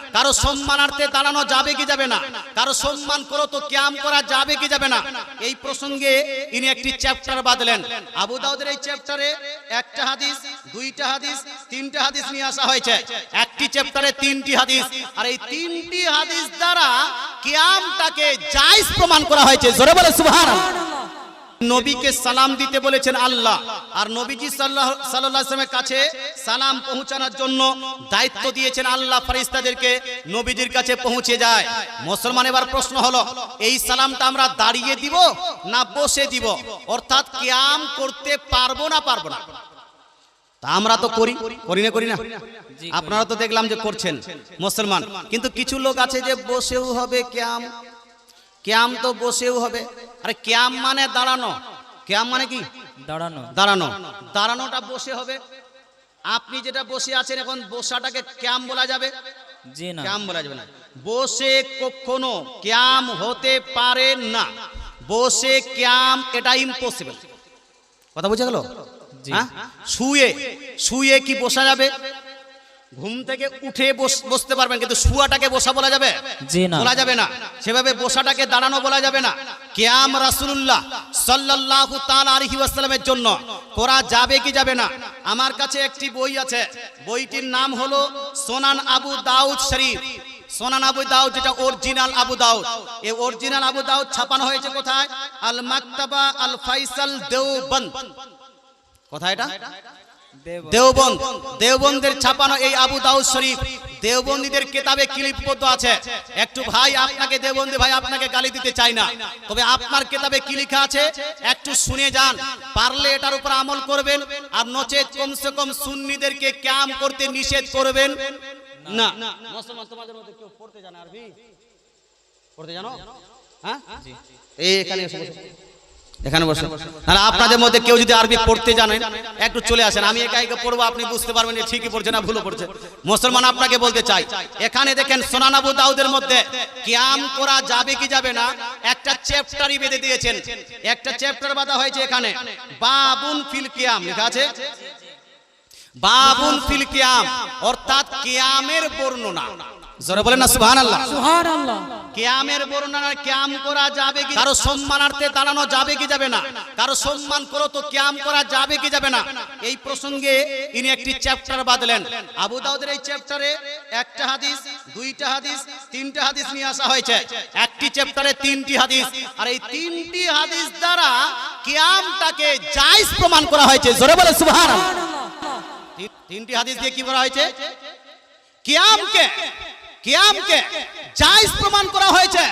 কারও সম্মানার্থে দাঁড়ানো যাবে কি যাবে না? কারও সম্মান করো তো ক্যাম করা যাবে কি যাবে না? এই প্রসঙ্গে ইনি একটি চ্যাপ্টার বাদলেন আবু দাউদের এই চ্যাপ্টারে একটা হাদিস, দুইটা হাদিস, তিনটা হাদিস নিয়ে আসা হয়েছে। একটি চ্যাপ্টারে তিনটি হাদিস। আর এই তিনটি হাদিস দ্বারা কিয়ামটাকে জায়েজ প্রমাণ করা হয়েছে। জোরে বলে সুবহানাল্লাহ। নবীকে সালাম দিতে বলেছেন আল্লাহ। আর নবীজি সাল্লাহ সাল্লামের কাছে সালাম পৌঁছানোর জন্য দায়িত্ব দিয়েছেন আল্লাহ ফারিস্তাদেরকে নবীজির কাছে পৌঁছে যায়। মুসলমান, এবার প্রশ্ন হলো, এই সালামটা আমরা দাঁড়িয়ে দিব না বসে দিব? অর্থাৎ কিয়াম করতে পারব না পারব না? আমরা তো করি। করি না করি না? আপনারা তো দেখলাম যে করছেন। মুসলমান, কিন্তু কিছু লোক আছে যে বসেও হবে ক্যাম ক্যাম তো বসেও হবে। আরে ক্যাম মানে দাঁড়ানো। ক্যাম মানে কি? দাঁড়ানো। দাঁড়ানো। দাঁড়ানোটা বসে হবে। আপনি যেটা বসে আছেন এখন বসাটাকে ক্যাম বলা যাবে। জি না। ক্যাম বলা যাবে না। বসে কখনো ক্যাম হতে পারে না। বসে ক্যাম এটা ইম্পসিবল কথা বুঝে গেল? জি। হ্যাঁ? শুয়ে শুয়ে কি বসা যাবে? ঘুম থেকে উঠে বস- বসতে পারবেন কিন্তু শুয়াটাকে বসা বলা যাবে? বলা যাবে না। সেভাবে বসাটাকে দাঁড়ানো বলা যাবে না। কেয়াম রাসূলুল্লাহ সাল্লাল্লাহু তাআলা আলাইহি ওয়াসাল্লামের জন্য। করা যাবে কি যাবে না? আমার কাছে একটি বই আছে। বইটির নাম হলো সোনান আবু দাউদ শরীফ। সোনান আবু দাউদ যেটা অরিজিনাল আবু দাউদ। এই অরিজিনাল আবু দাউদ ছাপানো হয়েছে কোথায়? আল মাকতাবা আল ফাইসাল দেওবন্দ। কোথায় এটা? দেওবন্দ। দেওবন্দের ছাপানো এই আবু দাউদ শরীফ দেওবন্দীদের কেতাবে ক্লিপবদ্ধ আছে? একটু ভাই আপনাকে দেওবন্দি ভাই আপনাকে গালি দিতে চাই না। তবে আপনার কেতাবে কি লেখা আছে? একটু শুনে যান পারলে এটার উপর আমল করবেন আর নচেত কমসে কম সুন্নিদেরকে ক্যাম করতে নিষেধ করবেন। না। মুসলমান তোমাদের মধ্যে কেউ পড়তে জানে আরবি? পড়তে জানো? হ্যাঁ? এই এখানে এসে বসো। এখানে বসে তাহলে আপনাদের মধ্যে কেউ যদি আরবি পড়তে জানেন, একটু চলে আসেন। আমি একা একা পড়ব, আপনি বুঝতে পারবেন ঠিকই পড়ছে না ভুলও পড়ছে। মুসলমান আপনাকে বলতে চাই, এখানে দেখেন সোনানাবু দাউদের মধ্যে কিয়াম করা যাবে কি যাবে না, একটা চ্যাপ্টারই বেঁধে দিয়েছেন। একটা চ্যাপ্টার বাঁধা হয়েছে এখানে, বাবুন ফিল কিয়াম, লেখা আছে? বাবুন ফিল কিয়াম, অর্থাৎ কিয়ামের বর্ণনা। জোরে বলেন না সুবহানাল্লাহ। সুবহানাল্লাহ। কেয়ামের বর্ণনা কেয়াম করা যাবে কি কারও সম্মানার্থে দাঁড়ানো যাবে কি যাবে না? কারও সম্মান করো তো কেয়াম করা যাবে কি যাবে না? এই প্রসঙ্গে ইনি একটি চ্যাপ্টার বাদলেন আবু দাউদের এই চ্যাপ্টারে একটা হাদিস দুইটা হাদিস তিনটা হাদিস নিয়ে আসা হয়েছে। একটি চ্যাপ্টারে তিনটি হাদিস। আর এই তিনটি হাদিস দ্বারা কিয়ামটাকে জায়েজ প্রমাণ করা হয়েছে। জোরে বলে সুবহানাল্লাহ। তিনটি হাদিস দিয়ে কি বলা হয়েছে? কিয়ামকে কিয়ামকে জায়েজ প্রমাণ করা হয়েছে।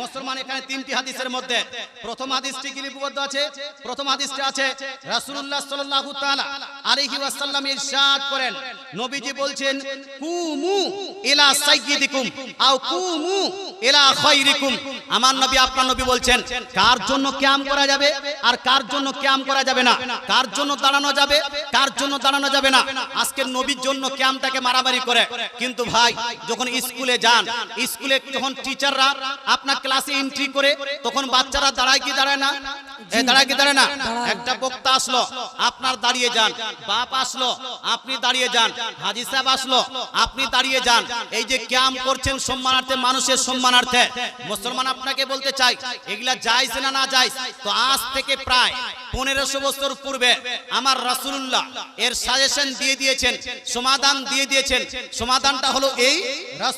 মুসলমান এখানে তিনটি হাদিসের মধ্যে। প্রথম হাদিসটি কি লিপিবদ্ধ আছে? প্রথম হাদিসটি আছে রাসূলুল্লাহ সাল্লাল্লাহু তাআলা আলাইহি ওয়াসাল্লাম ইরশাদ করেন। নবীজি বলছেন কুমু ইলা সাইয়্যিদিকুম আও কুমু ইলা খায়রিকুম। আমার নবী আপনার নবী বলছেন কার জন্য কিয়াম করা যাবে আর কার জন্য কিয়াম করা যাবে না? কার জন্য দাঁড়ানো যাবে কার জন্য দাঁড়ানো যাবে না? আজকের নবীর জন্য কিয়ামটাকে মারামারি করে। কিন্তু ভাই যখন স্কুলে যান। স্কুলে যখন টিচাররা আপনার ক্লাসে এন্ট্রি করে, তখন বাচ্চারা দাঁড়ায় কি দাঁড়ায় না? এগুলা না না তো আজ থেকে প্রায় পনেরোশো বছর পূর্বে আমার রাসূলুল্লাহ এর সাজেশন দিয়ে দিয়েছেন, সমাধান দিয়ে দিয়েছেন। সমাধানটা হলো এই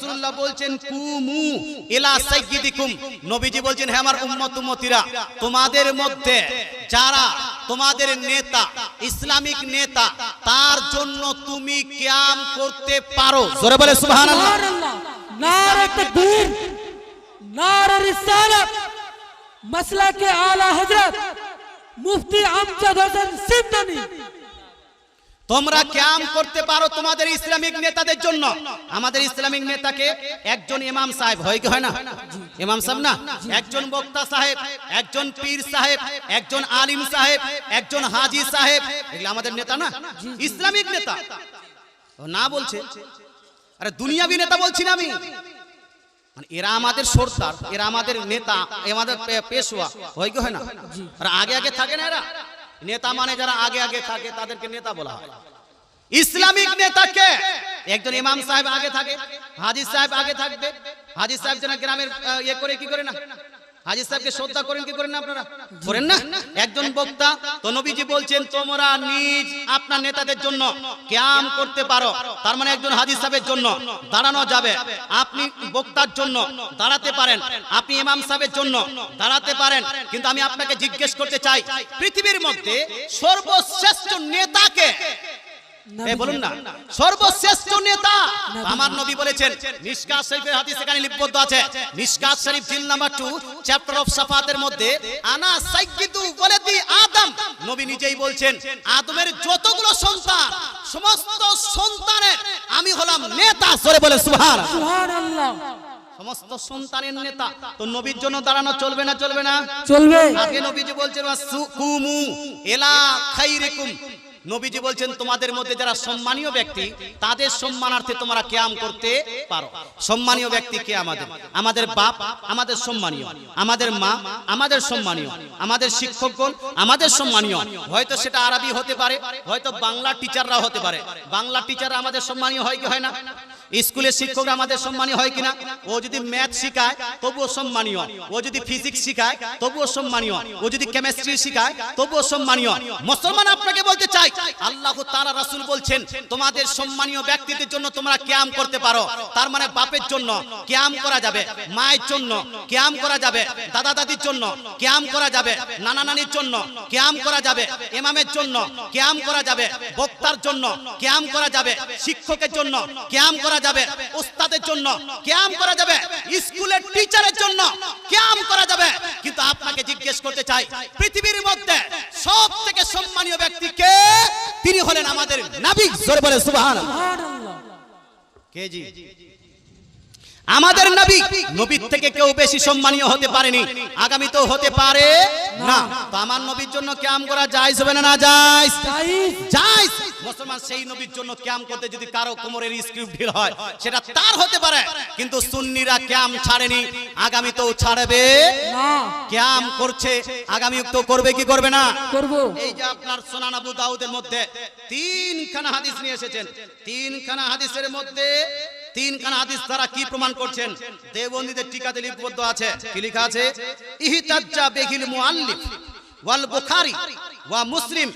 রাসুল্লাহ বলছেন, কুমু এলা সাইয়্যিদিকুম। নবীজি বলছেন হ্যাঁ আমার উম্মত উম্মতিরা, তোমাদের মধ্যে যারা তোমাদের নেতা, ইসলামিক নেতা, তার জন্য তুমি ক্যাম করতে পারো। জোরে বলে, সুবহানাল্লাহ। নারে তাকবীর নারে রিসালাত কে আলা হযরত মুফতি আমজাদ হোসেন তোমরা ক্যাম করতে পারো তোমাদের ইসলামিক নেতাদের জন্য। আমাদের ইসলামিক নেতাকে একজন ইমাম সাহেব হয় কি হয় না? ইমাম সাহেব না? একজন বক্তা সাহেব একজন পীর সাহেব একজন আলিম সাহেব একজন হাজি সাহেব। এগুলো আমাদের নেতা না? ইসলামিক নেতা। না বলছে? আরে দুনিয়াবি নেতা বলছি না আমি। মানে এরা আমাদের সর্দার এরা আমাদের নেতা আমাদের পেশোয়া হয় কি হয় না? আর আগে আগে থাকে না এরা। নেতা মানে যারা আগে আগে থাকে তাদেরকে নেতা বলা হয়। ইসলামিক নেতাকে একজন ইমাম সাহেব আগে থাকে হাজির সাহেব আগে থাকবে হাজির সাহেব যেন গ্রামের ইয়ে করে কি করে না? হাজির সাহেবকে শ্রদ্ধা করেন কি করেন না আপনারা? করেন? না? একজন বক্তা তো নবীজি বলছেন তোমরা নিজ আপনার নেতাদের জন্য ক্যাম করতে পারো। তার মানে একজন সাহেবের জন্য দাঁড়ানো যাবে। আপনি বক্তার জন্য দাঁড়াতে পারেন। আপনি ইমাম সাহেবের জন্য দাঁড়াতে পারেন। কিন্তু আমি আপনাকে জিজ্ঞেস করতে চাই পৃথিবীর মধ্যে সর্বশ্রেষ্ঠ নেতাকে বলুন না। সর্বশ্রেষ্ঠ নেতা। আমার নবী বলেছেন মিশকাত শরীফের হাদিস এখানে লিপিবদ্ধ আছে। মিশকাত শরীফ জিল নাম্বার 2 চ্যাপ্টার অফ সাফাতের মধ্যে আনা সাইয়্যিদু ওয়ালাদি আদম। নবী নিজেই বলছেন আদমের যতগুলো সন্তান সমস্ত সন্তানের আমি হলাম নেতা। সরে বলে সুবহান সুহান আল্লাহ সমস্ত সন্তানের নেতা। তো নবীর জন্য দাঁড়ানো চলবে না চলবে না? চলবে। আগে নবীজি বলছেন কুমু এলা খাইরিকুম। নবীজি বলছেন তোমাদের মধ্যে যারা সম্মানীয় ব্যক্তি তাদের সম্মানার্থে তোমরা ক্যাম করতে পারো। সম্মানীয় ব্যক্তি কে আমাদের? আমাদের বাপ আমাদের সম্মানীয়। আমাদের মা আমাদের সম্মানীয়। আমাদের শিক্ষকগণ আমাদের সম্মানীয়। হয়তো সেটা আরবি হতে পারে হয়তো বাংলা টিচাররা হতে পারে। বাংলা টিচাররা আমাদের সম্মানীয় হয় কি হয় না? স্কুলের শিক্ষকরা আমাদের সম্মানীয় হয় কিনা? ও যদি ম্যাথ শেখায়, তবুও সম্মানীয়। ও যদি ফিজিক্স শেখায়, তবুও সম্মানীয়। ও যদি কেমিস্ট্রি শেখায়, তবুও সম্মানীয়। মুসলমান আপনাকে বলতে চাই, আল্লাহ তাআলা রাসূল বলছেন, তোমাদের সম্মানীয় ব্যক্তিদের জন্য তোমরা কিয়াম করতে পারো। তার মানে বাপের জন্য কিয়াম করা যাবে, মায়ের জন্য কিয়াম করা যাবে, দাদা দাদির জন্য কিয়াম করা যাবে, নানা নানির জন্য কিয়াম করা যাবে, ইমামের জন্য কিয়াম করা যাবে, বক্তার জন্য কিয়াম করা যাবে, শিক্ষকের জন্য কিয়াম করা যাবে উস্তাদের জন্য কিয়াম করা যাবে স্কুলের টিচারের জন্য কিয়াম করা যাবে। কিন্তু আপনাকে জিজ্ঞেস করতে চাই পৃথিবীর মধ্যে সব থেকে সম্মানীয় ব্যক্তি কে? তিনি হলেন আমাদের নাবিক জোরে বলে সুবহানাল্লাহ। কে জি? আমাদের নবী নবীর থেকে কেউ বেশি সম্মানীয় হতে পারেনি। আগামী তো হতে পারে না। তো আমার নবীর জন্য ক্যাম করা যায় হবে না না যায় জায়েজ। মুসলমান সেই নবীর জন্য ক্যাম করতে যদি কারও কোমরের স্ক্রিপ্ট ঢিল হয় সেটা তার হতে পারে। কিন্তু সুন্নিরা ক্যাম ছাড়েনি। আগামী তো ছাড়বে। না। ক্যাম করছে। আগামী তো করবে কি করবে না? করব। এই যে আপনার সোনান আবু দাউদের মধ্যে তিনখানা হাদিস নিয়ে এসেছেন। তিনখানা হাদিসের মধ্যে তিনখানা হাদিস তারা কি প্রমাণ করছেন? দেবন্দীদের টিকাতে লিপিবদ্ধ আছে। কি লেখা আছে? ইহতাজ্জা বেহিল মুআল্লিফ ওয়াল বুখারী ওয়া মুসলিম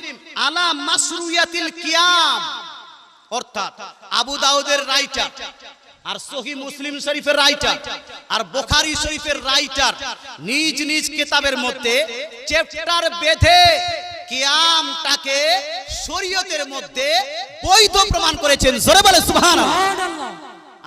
আলা মাসরুয়াতিল কিয়াম। অর্থাৎ আবু দাউদের রাইটার আর সহি মুসলিম শরীফের রাইটার আর বোখারি শরীফের রাইটার নিজ নিজ কিতাবের মধ্যে চ্যাপ্টার বেঁধে কিয়ামটাকে শরীয়তের মধ্যে বৈধ প্রমাণ করেছেন। জোরে বলে সুবহানাল্লাহ।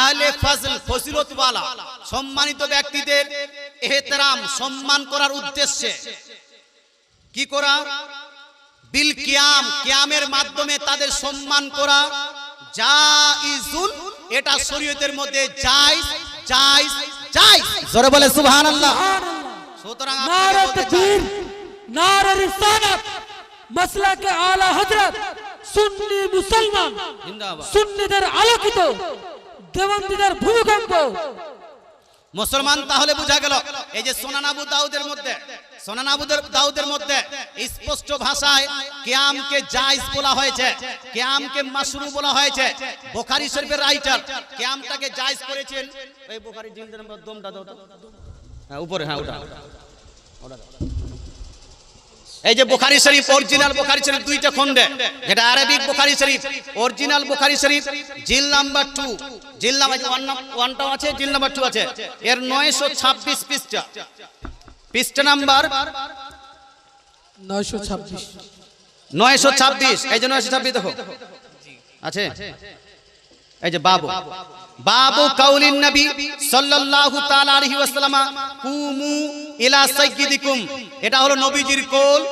আহলে ফজল ফজিলতওয়ালা সম্মানিত ব্যক্তিদের এহতেরাম সম্মান করার উদ্দেশ্যে কি করা? বিল কিয়াম কিয়ামের মাধ্যমে তাদের সম্মান করা। জাইজুন এটা শরীয়তের মধ্যে জায়েজ জায়েজ জায়েজ জোরে বলে সুবহানাল্লাহ। সুতরাং নারে বলতে নারে রিসালাত মাসলা কে আলা হযরত সুন্নি মুসলমান জিন্দাবাদ। সুন্নিদের আলোকিত দেওয়ানদের ভূমিকম্প। মুসলমান তাহলে বোঝা গেল, এই যে সোনান আবু দাউদের মধ্যে সোনান আবু দাউদের মধ্যে স্পষ্ট ভাষায় কেয়ামকে জায়েজ বলা হয়েছে, কেয়ামকে মাশরু বলা হয়েছে। বুখারী শরীফের রাইটার কিয়ামটাকে জায়েজ করেছেন। এই বুখারী জিলদের নম্বর দমটা দাও হ্যাঁ উপরে হ্যাঁ ওটা। ওটা। এই যে বুখারী শরীফ অরিজিনাল বুখারী শরীফ দুইটা খণ্ডে। এটা আরবিক বুখারী শরীফ অরিজিনাল বুখারী শরীফ জিল নাম্বার 2 জিল নাম্বার 1 ওয়ানটাও আছে জিল নাম্বার 2 আছে। এর 926 পৃষ্ঠা। পৃষ্ঠা নাম্বার 926 926 এই যে 926 দেখো। আছে? এই যে বাবু। বাবু কাউলিন নবী সাল্লাল্লাহু তাআলা আলাইহি ওয়াসাল্লাম, কুমু ইলা সাইয়্যিদিকুম। এটা হলো নবীজির কোল।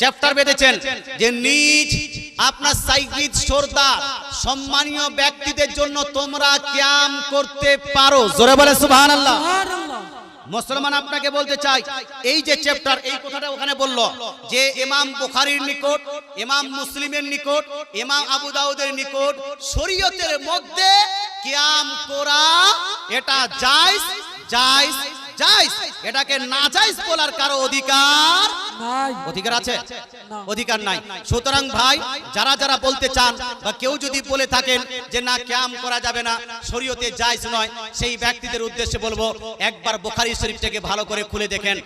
চ্যাপ্টার বেঁধেছেন যে নিজ আপনার সাইয়্যিদ সর্দার সম্মানীয় ব্যক্তিদের জন্য তোমরা কিয়াম করতে পারো। জোরে বলে সুবহানাল্লাহ সুবহানাল্লাহ। মুসলমান আপনাকে বলতে চাই, এই যে চ্যাপ্টার এই কথাটা ওখানে বলল যে ইমাম বুখারির নিকট, ইমাম মুসলিমের নিকট, ইমাম আবু দাউদের নিকট শরীয়তের মধ্যে কিয়াম করা এটা জায়েজ জায়েজ জায়েজ। এটাকে না জায়েজ বলার কারও অধিকার নাই অধিকার আছে? না। অধিকার নাই। সুতরাং ভাই যারা যারা বলতে চান বা কেউ যদি বলে থাকেন যে না ক্যাম করা যাবে না শরীয়তে যায় নয়। সেই ব্যক্তিদের উদ্দেশ্যে বলব একবার বোখারি শরীফটাকে ভালো করে খুলে দেখেন।